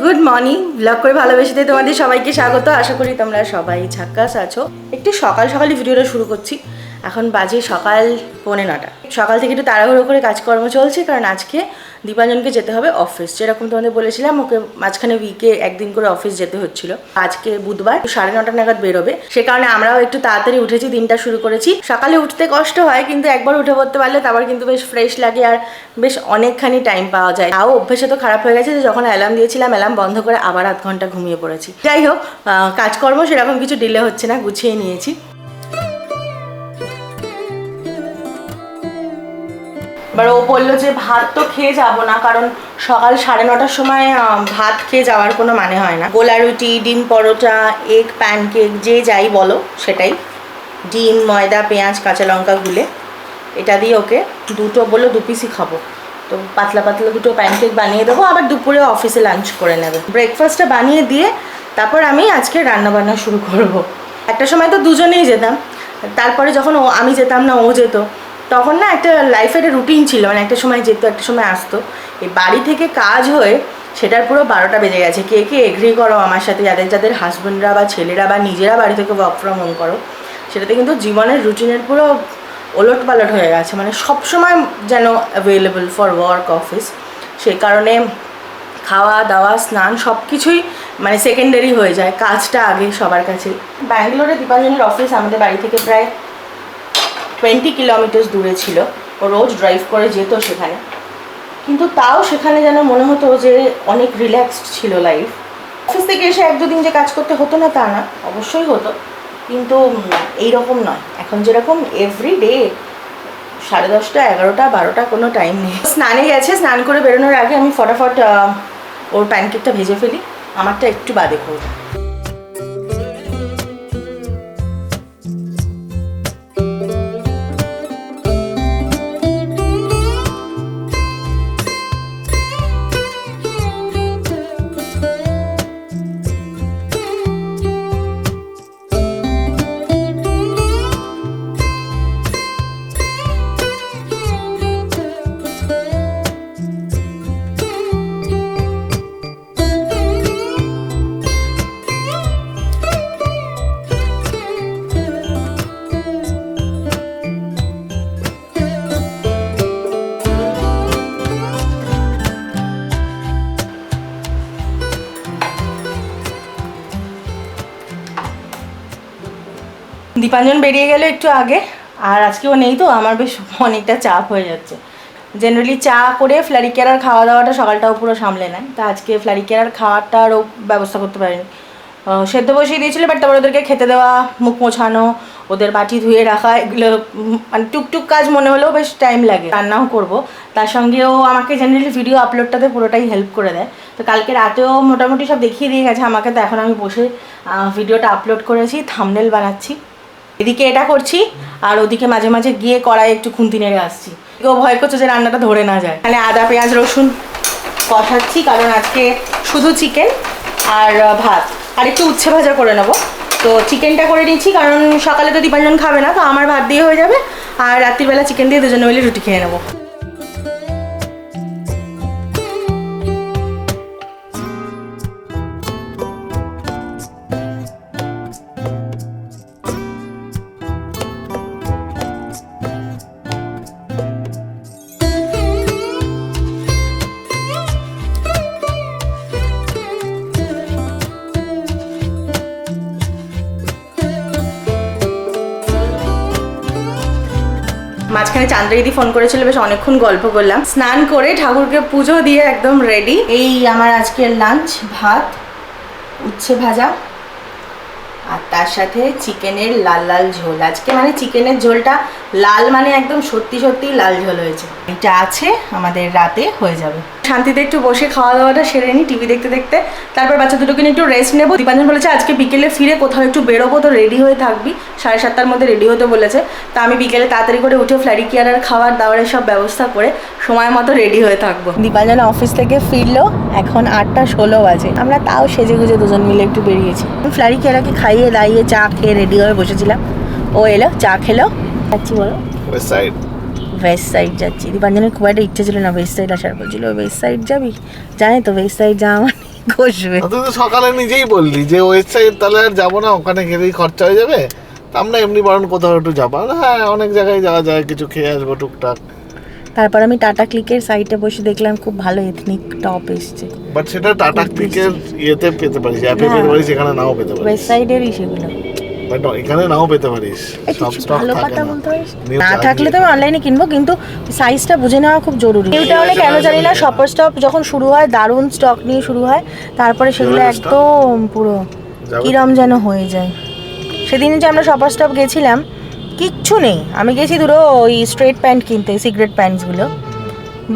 Good morning blog করে ভালোবেসেতে তোমাদের সবাইকে স্বাগত। আশা করি তোমরা সবাই ঝাক্কাস আছো। একটু সকাল সকালই ভিডিওটা শুরু করছি। এখন বাজে সকাল পৌনে নটা। সকাল থেকে একটু তাড়াহুড়ো করে কাজকর্ম চলছে, কারণ আজকে দীপাঞ্জনকে যেতে হবে অফিস যেরকম তোমাদের বলেছিলাম, ওকে মাঝখানে উইকে একদিন করে অফিস যেতে হচ্ছিল। আজকে বুধবার, সাড়ে নটা নাগাদ বেরোবে। সে কারণে আমরাও একটু তাড়াতাড়ি উঠেছি, দিনটা শুরু করেছি। সকালে উঠতে কষ্ট হয়, কিন্তু একবার উঠে পড়তে পারলে তারপর কিন্তু বেশ ফ্রেশ লাগে আর বেশ অনেকখানি টাইম পাওয়া যায়। তাও অভ্যেসে তো খারাপ হয়ে গেছে যে যখন অ্যালার্ম দিয়েছিলাম অ্যালার্ম বন্ধ করে আবার আধ ঘণ্টা ঘুমিয়ে পড়েছি। যাই হোক কাজকর্ম সেরকম কিছু ডিলে হচ্ছে না, গুছিয়ে নিয়েছি। এবার ও বলল যে, ভাত তো খেয়ে যাব না, কারণ সকাল সাড়ে নটার সময় ভাত খেয়ে যাওয়ার কোনো মানে হয় না। গোলা রুটি ডিম পরোটা এগ প্যানকেক যে যাই বলো সেটাই। ডিম, ময়দা, পেঁয়াজ, কাঁচা লঙ্কা গুলে এটা দিয়ে ওকে দুটো বলল দু পিসই খাব। তো পাতলা পাতলা দুটো প্যানকেক বানিয়ে দেবো, আবার দুপুরে অফিসে লাঞ্চ করে নেবে। ব্রেকফাস্টটা বানিয়ে দিয়ে তারপর আমি আজকে রান্না বান্না শুরু করব। একটা সময় তো দুজনেই যেতাম, তারপরে যখন ও, আমি যেতাম না, ও যেত তখন না একটা লাইফে একটা রুটিন ছিল মানে একটা সময় যেত, একটা সময় আসতো। এই বাড়ি থেকে কাজ হয়ে সেটার পুরো বারোটা বেজে গেছে। কে কে এগ্রি করো আমার সাথে? যাদের যাদের হাজব্যান্ডরা বা ছেলেরা বা নিজেরা বাড়ি থেকে ওয়ার্ক ফ্রম হোম করো, সেটাতে কিন্তু জীবনের রুটিনের পুরো ওলট পালট হয়ে গেছে। মানে সবসময় যেন অ্যাভেলেবল ফর ওয়ার্ক অফিস সেই কারণে খাওয়া, দাওয়া, স্নান সব কিছুই মানে সেকেন্ডারি হয়ে যায়। কাজটা আগে সবার কাছে। ব্যাঙ্গালোরে দীপাঞ্জনের অফিস আমাদের বাড়ি থেকে প্রায় টোয়েন্টি কিলোমিটার্স দূরে ছিল। ও রোজ ড্রাইভ করে যেত সেখানে। কিন্তু তাও সেখানে যেন মনে হতো যে অনেক রিল্যাক্সড ছিল লাইফ অফিস থেকে এসে এক দুদিন যে কাজ করতে হতো না তা না, অবশ্যই হতো। কিন্তু এই রকম নয়। এখন যেরকম এভরি ডে সাড়ে দশটা, এগারোটা, বারোটা কোনো টাইম নেই। স্নানে গেছে, স্নান করে বেরোনোর আগে আমি ফটাফট ওর প্যানকেকটা ভেজে ফেলি। আমারটা একটু বাদে করব দীপাঞ্জন বেরিয়ে গেল একটু আগে, আর আজকে ও নেই তো, আমার বেশ অনেকটা চাপ হয়ে যাচ্ছে। জেনারেলি চা করে ফ্লারি কেয়ার খাওয়া দাওয়াটা সকালটাও পুরো সামলে নেয়। তা আজকে ফ্লারি কেয়ার খাওয়াটারও ব্যবস্থা করতে পারিনি। সেদ্ধ বসিয়ে দিয়েছিল বাট তারপর ওদেরকে খেতে দেওয়া, মুখ মোছানো, ওদের বাটি ধুয়ে রাখা, এগুলো মানে টুকটুক কাজ মনে হলেও বেশ টাইম লাগে। রান্নাও করব। তার সঙ্গেও আমাকে জেনারেলি ভিডিও আপলোডটাতে পুরোটাই হেল্প করে দেয়। তো কালকে রাতেও মোটামুটি সব দেখিয়ে দিয়ে গেছে আমাকে, তো এখন আমি বসে ভিডিওটা আপলোড করেছি থামনেল বানাচ্ছি। এদিকে এটা করছি, আর ওদিকে মাঝে মাঝে গিয়ে কড়াই একটু খুন্তি নেড়ে আসছি। কেউ ভয় করছে যে রান্নাটা ধরে না যায়। মানে আদা, পেঁয়াজ, রসুন কষাচ্ছি, কারণ আজকে শুধু চিকেন আর ভাত। আর একটু উচ্ছে ভাজা করে নেব। তো চিকেনটা করে নিচ্ছি, কারণ সকালে তো দীপাঞ্জন খাবে না, তো আমার ভাত দিয়ে হয়ে যাবে। আর রাত্রিবেলা চিকেন দিয়ে দুজনে মিলে রুটি খেয়ে নেব। চান্দ্রিদি ফোন করেছিল, বেশ অনেকক্ষণ গল্প করলাম। স্নান করে ঠাকুরকে পুজো দিয়ে একদম রেডি এই আমার আজকের লাঞ্চ ভাত, উচ্ছে ভাজা, আর তার সাথে চিকেনের লাল লাল ঝোল। আজকে মানে চিকেনের ঝোলটা লাল মানে একদম সত্যি সত্যি লাল ঝোল হয়েছে। এটা আছে, আমাদের রাতে হয়ে যাবে। শান্তিতে একটু বসে খাওয়া দাওয়াটা সেরে নিই টিভি দেখতে দেখতে। তারপর বাচ্চা দুটোকে নিয়ে একটু রেস্ট নেব। দীপাঞ্জন বলেছে, আজকে বিকেলে ফিরে কোথাও একটু বেরোবো তো রেডি হয়ে থাকবি। সাড়ে সাতটার মধ্যে রেডি হতে বলেছে। তা আমি বিকেলে তাড়াতাড়ি করে উঠে ফ্ল্যারি কেয়ারের খাবার দাবারের সব ব্যবস্থা করে সময় মতো রেডি হয়ে থাকব। দীপাঞ্জন অফিস থেকে ফিরলো, এখন আটটা ষোলো বাজে। আমরা তাও সেজে গুজে দুজন মিলে একটু বেরিয়েছি। ফ্ল্যারি কেয়ারাকে খাইয়ে দাইয়ে চা খেয়ে রেডি হয়ে বসেছিলাম। ও এলো, চা খেলো। যাচ্ছি বলো. ওয়েস্ট সাইড যাচ্ছি। দীপাঞ্জনের খুব একটা ইচ্ছে ছিল না ওয়েস্ট সাইড আসার। বলছিল ওয়েস্ট সাইড যাবি? জানে তো ওয়েস্ট সাইড যাওয়া মানে ঘষবে তুই তো সকালে নিজেই বললি যে ওয়েস্ট সাইড তাহলে আর যাব না ওখানে গেলেই খরচা হয়ে যাবে। আমরা এমনি বরং কোথাও একটু যাব। হ্যাঁ অনেক জায়গায় যাওয়া যায় কিছু খেয়ে আসব টুকটাক। তারপর আমি টাটা ক্লিকের সাইটে বসে দেখলাম খুব ভালো এথনিক টপ এসছে। বাট সেটা টাটা ক্লিকের ইয়েতে পেতে পারিস অ্যাপে। পেতে পারিস এখানে নাও পেতে পারিস। ওয়েস্ট সাইডেরই সেগুলো। বাট এখানে নাও পেতে পারিস। সব স্টক থাকে না। না থাকলে তো আমি অনলাইনে কিনবো কিন্তু সাইজটা বুঝে নেওয়া খুব জরুরি। নিউ টাউনে কেন জানি না শপার স্টপ যখন শুরু হয় দারুণ স্টক নিয়ে শুরু হয় তারপরে সেগুলো একদম পুরো? কিরম যেন হয়ে যায়। সেদিন যে আমরা শপার স্টপ গেছিলাম কিচ্ছু নেই। আমি গেছি দুটো ওই স্ট্রেট প্যান্ট কিনতে সিগারেট প্যান্টসগুলো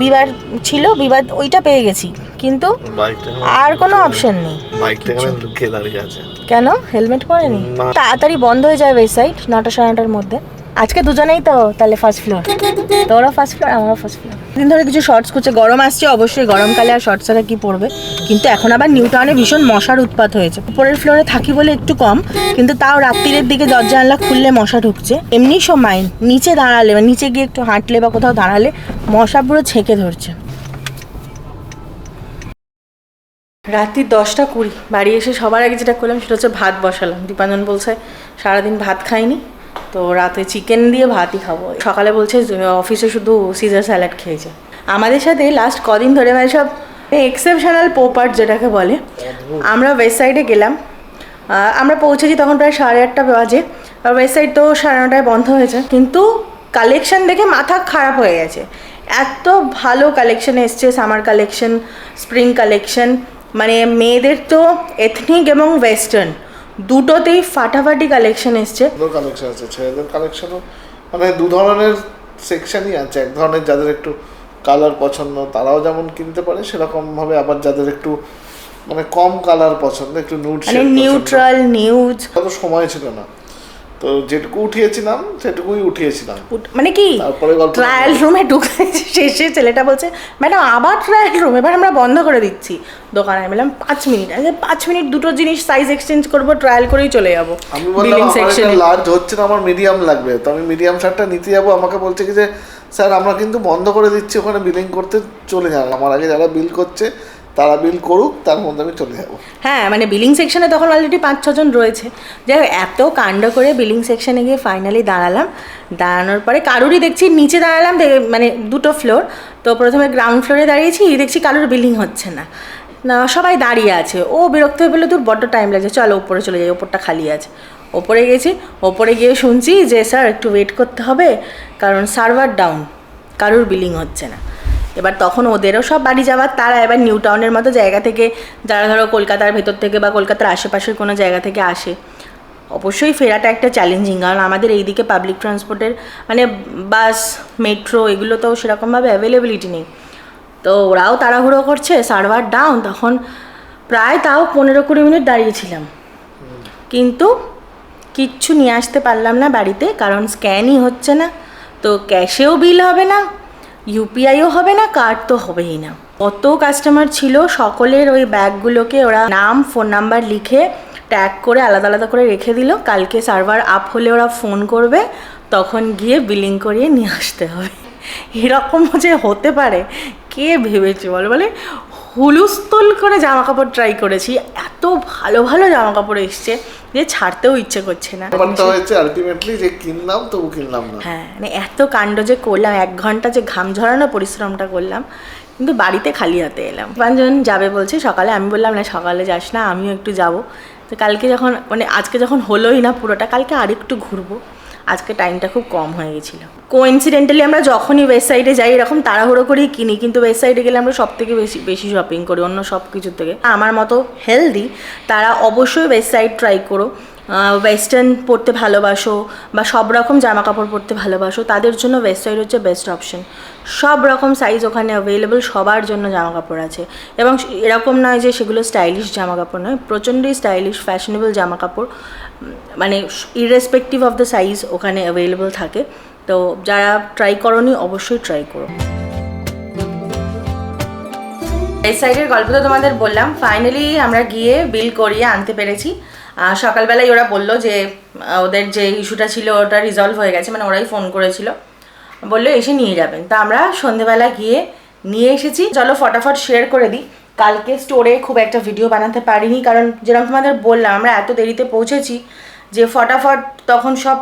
বিবার ছিল বিবাদ ওইটা পেয়ে গেছি। কিন্তু আর কোনো অপশন নেই। কেন? হেলমেট পরেনি। তাড়াতাড়ি বন্ধ হয়ে যায় ওয়েবসাইট নটা সাড়ে নটার মধ্যে। আজকে দুজনেই তো তাহলে ফার্স্ট ফ্লোর তোরা ফার্স্ট ফ্লোর আমারও ফার্স্ট ফ্লোর দিন ধরে কিছু শর্টস করছে গরম আসছে, অবশ্যই গরমকালে আর শর্টস ছাড়া কি পড়বে কিন্তু এখন আবার নিউ টাউনে ভীষণ মশার উৎপাত হয়েছে। উপরের ফ্লোরে থাকি বলে একটু কম, কিন্তু তাও রাত্রিরের দিকে দরজা জানলা খুললে মশা ঢুকছে। এমনি সময় নিচে দাঁড়ালে বা নিচে গিয়ে একটু হাঁটলে বা কোথাও দাঁড়ালে মশা পুরো ছেঁকে ধরছে। রাত্রি দশটা কুড়ি, বাড়ি এসে সবার আগে যেটা করলাম সেটা হচ্ছে ভাত বসালাম। দীপাঞ্জন বলছে, সারাদিন ভাত খাইনি। তো রাতে চিকেন দিয়ে ভাতই খাব। সকালে বলছে অফিসে শুধু সিজার স্যালাড খেয়েছে। আমাদের সাথে লাস্ট কদিন ধরে মানে সব এক্সেপশনাল পোপার্ট যেটাকে বলে আমরা ওয়েস্ট সাইডে গেলাম। আমরা পৌঁছেছি তখন প্রায় সাড়ে আটটা বাজে। আর ওয়েস্ট সাইড তো সাড়ে নটায় বন্ধ হয়েছে। কিন্তু কালেকশন দেখে মাথা খারাপ হয়ে গেছে। এত ভালো কালেকশন এসছে সামার কালেকশন স্প্রিং কালেকশন মানে মেয়েদের তো এথনিক এবং ওয়েস্টার্ন দুটোতেই ফাটাফাটি কালেকশন এসছে। দুটো কালেকশন আছে ছেলেদের কালেকশনও মানে দু ধরনের সেকশনই আছে এক ধরনের যাদের একটু কালার পছন্দ তারাও যেমন কিনতে পারে সেরকম ভাবে আবার যাদের একটু মানে কম কালার পছন্দ একটু নুড মানে নিউট্রাল নিউজ সময় ছিল না। তো যেটুকু উঠিয়েছিলাম সেটুকুই উঠিয়েছিলাম। মানে কি? ট্রায়াল রুমে ঢুকে শেষে ছেলেটা বলছে ম্যাডাম আবার ট্রায়াল রুম এবার আমরা বন্ধ করে দিচ্ছি। দোকানে আমি বললাম পাঁচ মিনিট। আরে পাঁচ মিনিট দুটো জিনিস সাইজ এক্সচেঞ্জ করব ট্রায়াল করেই চলে যাব। আমি বললাম বিলিং সেকশনে লার্জ হচ্ছে না আমার মিডিয়াম লাগবে। তো আমি মিডিয়াম শার্টটা নিতে যাব আমাকে বলছে কি যে স্যার আমরা কিন্তু বন্ধ করে দিচ্ছি ওখানে বিলিং করতে চলে যান। আমার আগে যারা বিল করছে তারা বিল করুক, তার মধ্যে আমি চলে যাব। হ্যাঁ মানে বিলিং সেকশনে তখন অলরেডি পাঁচ ছজন রয়েছে। যাই হোক, এত কাণ্ড করে বিলিং সেকশনে গিয়ে ফাইনালি দাঁড়ালাম। দাঁড়ানোর পরে কারুরই দেখছি নিচে দাঁড়ালাম মানে দুটো ফ্লোর তো প্রথমে গ্রাউন্ড ফ্লোরে দাঁড়িয়েছি দেখছি কারুর বিলিং হচ্ছে না। না, সবাই দাঁড়িয়ে আছে। ও বিরক্ত হয়ে বলল, তোর বড্ড টাইম লাগছে, চলো ওপরে চলে যাই, ওপরটা খালি আছে। ওপরে গেছি, ওপরে গিয়ে শুনছি যে, স্যার, একটু ওয়েট করতে হবে, কারণ সার্ভার ডাউন কারুর বিলিং হচ্ছে না। এবার তখন ওদেরও সব বাড়ি যাওয়ার, তারা এবার নিউ টাউনের মতো জায়গা থেকে, যারা ধরো কলকাতার ভেতর থেকে বা কলকাতার আশেপাশের কোনো জায়গা থেকে আসে। অবশ্যই ফেরাটা একটা চ্যালেঞ্জিং কারণ আমাদের এইদিকে পাবলিক ট্রান্সপোর্টের মানে বাস মেট্রো এগুলো তো সেরকমভাবে অ্যাভেলেবিলিটি নেই। তো ওরাও তাড়াহুড়ো করছে, সার্ভার ডাউন তখন প্রায় তাও পনেরো কুড়ি মিনিট দাঁড়িয়েছিলাম। কিন্তু কিচ্ছু নিয়ে আসতে পারলাম না বাড়িতে, কারণ স্ক্যানই হচ্ছে না, তো ক্যাশেও বিল হবে না ইউপিআইও হবে না কার্ড তো হবেই না। কত কাস্টমার ছিল, সকলের ওই ব্যাগগুলোকে ওরা নাম ফোন নাম্বার লিখে ট্যাগ করে আলাদা আলাদা করে রেখে দিল। কালকে সার্ভার আপ হলে ওরা ফোন করবে, তখন গিয়ে বিলিং করিয়ে নিয়ে আসতে হবে। এরকমও যে হতে পারে, কে ভেবেছে বল? বলে হুলুস্থুল করে জামা কাপড় ট্রাই করেছি। এত ভালো ভালো জামা কাপড় এসছে যে ছাড়তেও ইচ্ছে করছে না। হয়েছে আলটিমেটলি যে কিনলাম তবু কিনলাম না। হ্যাঁ মানে এত কাণ্ড যে করলাম এক ঘণ্টা যে ঘাম ঝরানো পরিশ্রমটা করলাম কিন্তু বাড়িতে খালি হাতে এলাম। পাঁচজন যাবে বলছে সকালে আমি বললাম না সকালে যাস না আমিও একটু যাব। তো কালকে যখন মানে আজকে যখন হলোই না পুরোটা কালকে আরেকটু ঘুরবো। আজকে টাইমটা খুব কম হয়ে গেছিল। কোইনসিডেন্টালি আমরা যখনই ওয়েবসাইটে যাই, এরকম তাড়াহুড়ো করেই কিনি, কিন্তু ওয়েবসাইটে গেলে আমরা সব থেকে বেশি বেশি শপিং করি, অন্য সব কিছুর থেকে। আমার মতো হেলদি তারা অবশ্যই ওয়েবসাইট ট্রাই করো। ওয়েস্টার্ন পরতে ভালোবাসো বা সব রকম জামা কাপড় পরতে ভালোবাসো, তাদের জন্য ওয়েস্ট সাইড হচ্ছে বেস্ট অপশন সব রকম সাইজ ওখানে অ্যাভেলেবল সবার জন্য জামা কাপড় আছে। এবং এরকম নয় যে সেগুলো স্টাইলিশ জামা কাপড় নয়, প্রচণ্ডই স্টাইলিশ ফ্যাশনেবল জামা কাপড় মানে ইরেসপেক্টিভ অফ দ্য সাইজ ওখানে অ্যাভেলেবল থাকে। তো যারা ট্রাই করনি, অবশ্যই ট্রাই করো। এই সাইডের গল্প তো তোমাদের বললাম। ফাইনালি আমরা গিয়ে বিল করিয়ে আনতে পেরেছি। সকালবেলায় ওরা বলল যে ওদের যে ইস্যুটা ছিল ওটা রিজলভ হয়ে গেছে মানে ওরাই ফোন করেছিল। বলল, এসে নিয়ে যাবেন। তা আমরা সন্ধেবেলা গিয়ে নিয়ে এসেছি। চলো ফটাফট শেয়ার করে দিই। কালকে স্টোরে খুব একটা ভিডিও বানাতে পারিনি, কারণ যেরকম তোমাদের বললাম, আমরা এত দেরিতে পৌঁছেছি যে ফটাফট তখন সব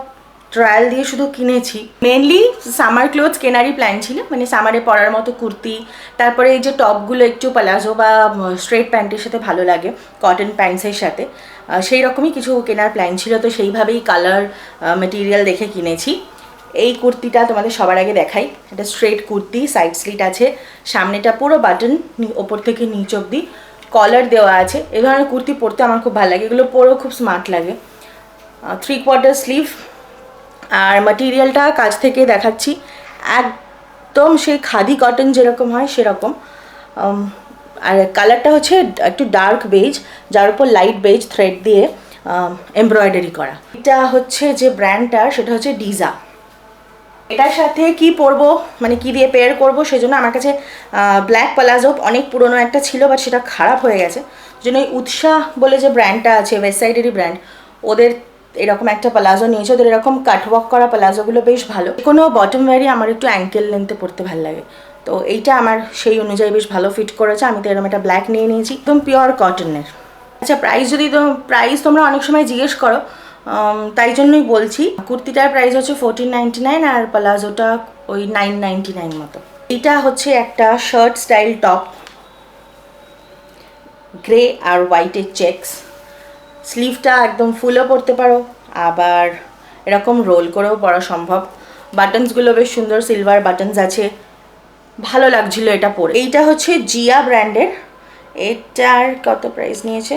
ট্রায়াল দিয়ে শুধু কিনেছি। মেনলি সামার ক্লোথস কেনারই প্ল্যান ছিল। মানে সামারে পরার মতো কুর্তি, তারপরে এই যে টপগুলো একটু প্লাজো বা স্ট্রেট প্যান্টের সাথে ভালো লাগে কটন প্যান্টসের সাথে। সেই রকমই কিছু কেনার প্ল্যান ছিল। তো সেইভাবেই কালার মেটেরিয়াল দেখে কিনেছি। এই কুর্তিটা তোমাদের সবার আগে দেখাই। এটা স্ট্রেট কুর্তি সাইড স্লিট আছে। সামনেটা পুরো বাটন ওপর থেকে নিচ অব্দি কলার দেওয়া আছে। এ ধরনের কুর্তি পরতে আমার খুব ভালো লাগে। এগুলো পরেও খুব স্মার্ট লাগে। থ্রি কোয়ার্টার স্লিভ আর মাটিরিয়ালটা কাছ থেকে দেখাচ্ছি। একদম সেই খাদি কটন যেরকম হয় সেরকম। আর কালারটা হচ্ছে একটু ডার্ক বেজ যার উপর লাইট বেজ থ্রেড দিয়ে এমব্রয়ডারি করা। এটা হচ্ছে যে ব্র্যান্ডটা সেটা হচ্ছে ডিজা এটার সাথে কি পরবো মানে কি দিয়ে পেয়ার করব সেজন্য আমার কাছে ব্ল্যাক প্লাজো অনেক পুরনো একটা ছিল বাট সেটা খারাপ হয়ে গেছে। জন্য উৎসাহ বলে যে ব্র্যান্ডটা আছে ওয়েস্ট সাইডেরই ব্র্যান্ড ওদের এরকম একটা প্লাজো নিয়েছে, ওদের এরকম কাটওয়ার্ক করা প্লাজোগুলো বেশ ভালো। কোনো বটম ওয়ারই আমার একটু অ্যাঙ্কেল লেন্থে পরতে ভালো লাগে। তো এইটা আমার সেই অনুযায়ী বেশ ভালো ফিট করেছে, আমি তো এরকম একটা ব্ল্যাক নিয়ে নিয়েছি, একদম পিওর কটনের আচ্ছা প্রাইস যদি প্রাইস তোমরা অনেক সময় জিজ্ঞেস করো তাই জন্যই বলছি, কুর্তিটার প্রাইস হচ্ছে ফোরটিন নাইনটি নাইন আর প্লাজোটা ওই নাইন নাইনটি নাইন মতো। এটা হচ্ছে একটা শার্ট স্টাইল টপ গ্রে আর হোয়াইটের চেকস স্লিভটা একদম ফুলও পরতে পারো, আবার এরকম রোল করেও পরা সম্ভব। বাটনসগুলো বেশ সুন্দর সিলভার বাটনস আছে। ভালো লাগছিল এটা পরে। এইটা হচ্ছে জিয়া ব্র্যান্ডের। এটার কত প্রাইস নিয়েছে?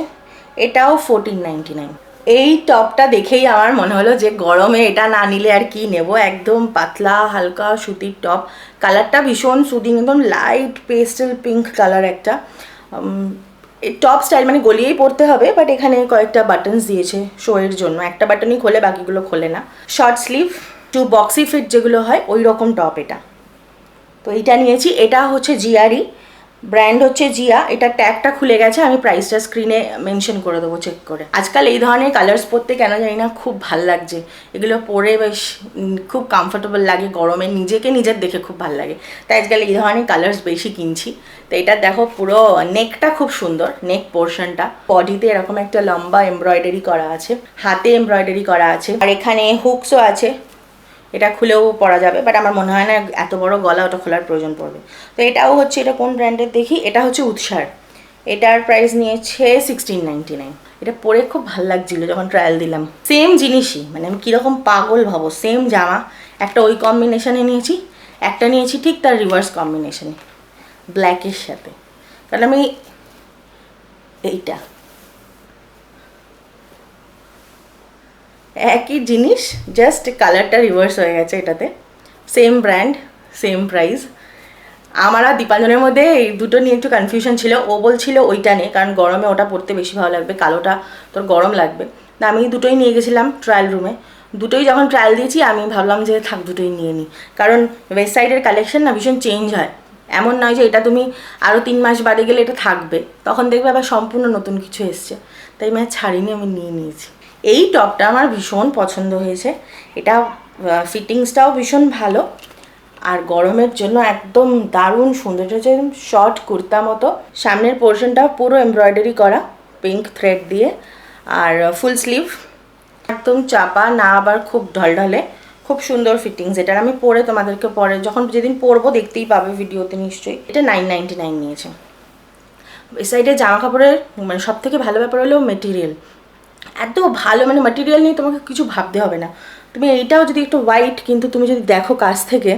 এটাও ফোরটিন নাইনটি নাইন এই টপটা দেখেই আমার মনে হলো যে গরমে এটা না নিলে আর কি নেব? একদম পাতলা, হালকা সুতির টপ কালারটা ভীষণ সুদিং একদম লাইট পেস্টেল পিঙ্ক কালার একটা। টপ স্টাইল মানে গলিয়েই পরতে হবে বাট এখানে কয়েকটা বাটনস দিয়েছে শোয়ের জন্য। একটা বাটনই খোলে, বাকিগুলো খোলে না। Short sleeve to boxy fit যেগুলো হয় ওই রকম টপ এটা। তো এটা নিয়েছি। এটা হচ্ছে জিয়ারই ব্র্যান্ড হচ্ছে জিয়া এটা ট্যাগটা খুলে গেছে, আমি প্রাইসটা স্ক্রিনে মেনশন করে দেবো চেক করে। আজকাল এই ধরনের কালার্স পরতে কেন জানি না, খুব ভালো লাগছে। এগুলো পরে বেশ খুব কমফোর্টেবল লাগে গরমে। নিজেকে নিজের দেখে খুব ভালো লাগে। তাই আজকাল এই ধরনের কালার্স বেশি কিনছি। তো এটা দেখো পুরো নেকটা খুব সুন্দর নেক পোর্শনটা বডিতে এরকম একটা লম্বা এমব্রয়ডারি করা আছে, হাতে এমব্রয়ডারি করা আছে, আর এখানে হুকসও আছে। এটা খুলেও পরা যাবে বাট আমার মনে হয় না এত বড় গলা ওটা খোলার প্রয়োজন পড়বে। তো এটাও হচ্ছে, এটা কোন ব্র্যান্ডের দেখি? এটা হচ্ছে উৎসার। এটার প্রাইস নিয়েছে সিক্সটিন নাইনটি নাইন এটা পরে খুব ভালো লাগছিল যখন ট্রায়াল দিলাম। সেম জিনিসই মানে আমি কীরকম পাগল ভাবো। সেম জামা, একটা ওই কম্বিনেশনে নিয়েছি, একটা নিয়েছি ঠিক তার রিভার্স কম্বিনেশনে ব্ল্যাকের সাথে। কারণ আমি এইটা। একই জিনিস জাস্ট কালারটা রিভার্স হয়ে গেছে এটাতে। সেম ব্র্যান্ড সেম প্রাইস আমার আর দীপাঞ্জনের মধ্যে এই দুটো নিয়ে একটু কনফিউশন ছিল। ও বলছিল ওইটা নেই কারণ গরমে ওটা পরতে বেশি ভালো লাগবে, কালোটা তোর গরম লাগবে। না আমি দুটোই নিয়ে গেছিলাম ট্রায়াল রুমে দুটোই যখন ট্রায়াল দিয়েছি, আমি ভাবলাম যে থাক, দুটোই নিয়ে নিই কারণ ওয়েস্ট সাইডের কালেকশন না ভীষণ চেঞ্জ হয়। এমন নয় যে এটা তুমি আরও তিন মাস বাদে গেলে এটা থাকবে। তখন দেখবে আবার সম্পূর্ণ নতুন কিছু এসছে। তাই আর ছাড়িনি, আমি নিয়ে নিয়েছি। এই টপটা আমার ভীষণ পছন্দ হয়েছে। এটা ফিটিংসটাও ভীষণ ভালো। আর গরমের জন্য একদম দারুণ সুন্দর। হয়েছে হচ্ছে শর্ট কুর্তা মতো। সামনের পোর্শনটা পুরো এমব্রয়ডারি করা, পিঙ্ক থ্রেড দিয়ে। আর ফুল স্লিভ। একদম চাপা, না আবার খুব ঢলঢলে। খুব সুন্দর ফিটিংস এটার আমি পরে তোমাদেরকে পরে যখন যেদিন পরবো দেখতেই পাবে ভিডিওতে নিশ্চয়ই। এটা নাইন নাইনটি নাইন নিয়েছে। এই সাইডে জামা কাপড়ের মানে সব থেকে ভালো ব্যাপার হলো মেটেরিয়াল এত ভালো মানে মেটেরিয়াল নিয়ে তোমাকে কিছু ভাবতে হবে না। তুমি এইটাও যদি একটু হোয়াইট কিন্তু তুমি যদি দেখো কাছ থেকে,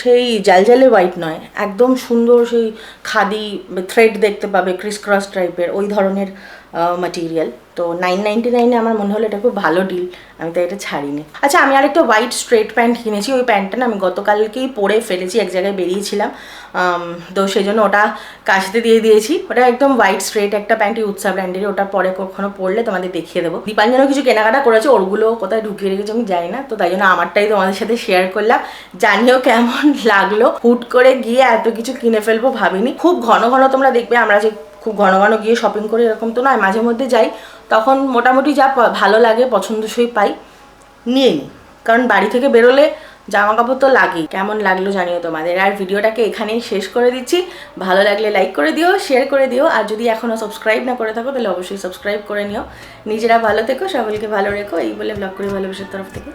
সেই জালজালে হোয়াইট নয়। একদম সুন্দর সেই খাদি থ্রেড দেখতে পাবে ক্রিস ক্রস টাইপের ওই ধরনের মাটিরিয়াল তো নাইন নাইনটি নাইনে আমার মনে হলো এটা খুব ভালো ডিল আমি তাই এটা ছাড়িনি। আচ্ছা আমি আরেকটা হোয়াইট স্ট্রেট প্যান্ট কিনেছি, ওই প্যান্টটা না আমি গতকালকেই পরে ফেলেছি, এক জায়গায় বেরিয়েছিলাম তো সেই জন্য ওটা কাশতে দিয়ে দিয়েছি। ওটা একদম হোয়াইট স্ট্রেট একটা প্যান্টই উৎসা ব্র্যান্ডের ওটা পরে কখনো পরলে তোমাদের দেখিয়ে দেবো। দীপাঞ্জনও কিছু কেনাকাটা করেছে, ওরগুলো কোথায় ঢুকিয়ে রেখেছে আমি জানি না, তো তাই জন্য আমারটাই তোমাদের সাথে শেয়ার করলাম। জানিও কেমন লাগল, হুট করে গিয়ে এত কিছু কিনে ফেলব ভাবিনি। খুব ঘন ঘন তোমরা দেখবে, আমরা যে খুব ঘন ঘন গিয়ে শপিং করি এরকম তো নয়, মাঝে মধ্যে যাই তখন মোটামুটি যা ভালো লাগে, পছন্দসই পাই। নিয়ে নিই কারণ বাড়ি থেকে বেরোলে জামা কাপড় তো লাগেই কেমন লাগল জানিও তোমাদের। আর ভিডিওটাকে এখানেই শেষ করে দিচ্ছি। ভালো লাগলে লাইক করে দিও শেয়ার করে দিও। আর যদি এখনও সাবস্ক্রাইব না করে থাকো, তাহলে অবশ্যই সাবস্ক্রাইব করে নিও। নিজেরা ভালো থেকো, সকলকে ভালো রেখো। এই বলে ব্লগ করে ভালোবাসার তরফ থেকে।